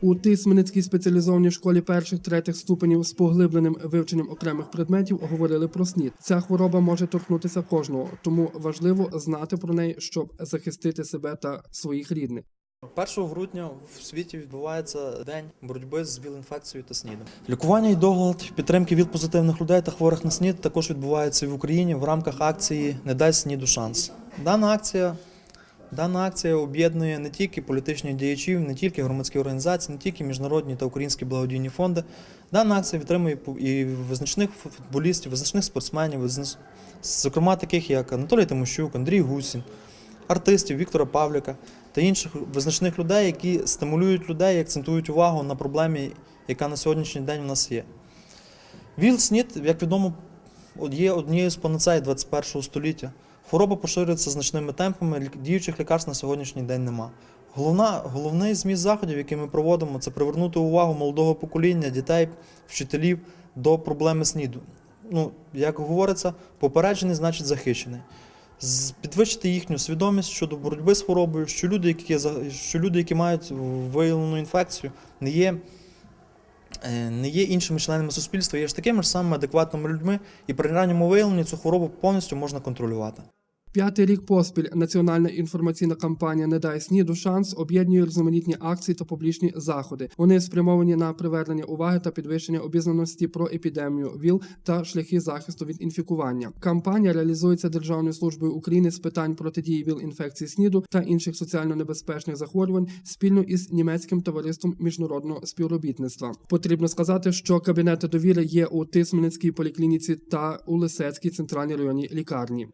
У Тисменецькій спеціалізованій школі перших третіх ступенів з поглибленим вивченням окремих предметів говорили про СНІД. Ця хвороба може торкнутися кожного, тому важливо знати про неї, щоб захистити себе та своїх рідних. 1 грудня в світі відбувається день боротьби з ВІЛ-інфекцією та СНІДом. Лікування і догляд підтримки ВІЛ-позитивних людей та хворих на СНІД також відбувається в Україні в рамках акції Не дай СНІДу шанс. Дана акція, дана акція об'єднує не тільки політичних діячів, не тільки громадські організації, не тільки міжнародні та українські благодійні фонди. Дана акція підтримує пу- і визначних футболістів, визначних спортсменів, зокрема таких як Анатолій Тимощук, Андрій Гусін, артистів Віктора Павліка та інших визначних людей, які стимулюють людей і акцентують увагу на проблемі, яка на сьогоднішній день в нас є. ВІЛ СНІД, як відомо, є однією з панацей 21 століття. Хвороба поширюється значними темпами, діючих лекарств на сьогоднішній день нема. Головна, головний зміст заходів, який ми проводимо, це привернути увагу молодого покоління, дітей, вчителів до проблеми СНІДу. Ну, як говориться, попереджений значить захищений. Підвищити їхню свідомість щодо боротьби з хворобою, що люди, які, що люди, які мають виявлену інфекцію, не є, не є іншими членами суспільства, є ж такими ж самими адекватними людьми, і при ранньому виявленні цю хворобу повністю можна контролювати. П'ятий рік поспіль національна інформаційна кампанія Не дай СНІДу шанс об'єднує різноманітні акції та публічні заходи. Вони спрямовані на привернення уваги та підвищення обізнаності про епідемію ВІЛ та шляхи захисту від інфікування. Кампанія реалізується Державною службою України з питань протидії ВІЛ-інфекції СНІДу та інших соціально небезпечних захворювань спільно із німецьким товариством міжнародного співробітництва. Потрібно сказати, що кабінети довіри є у Тисменецькій поліклініці та у Лисецькій центральній районній лікарні.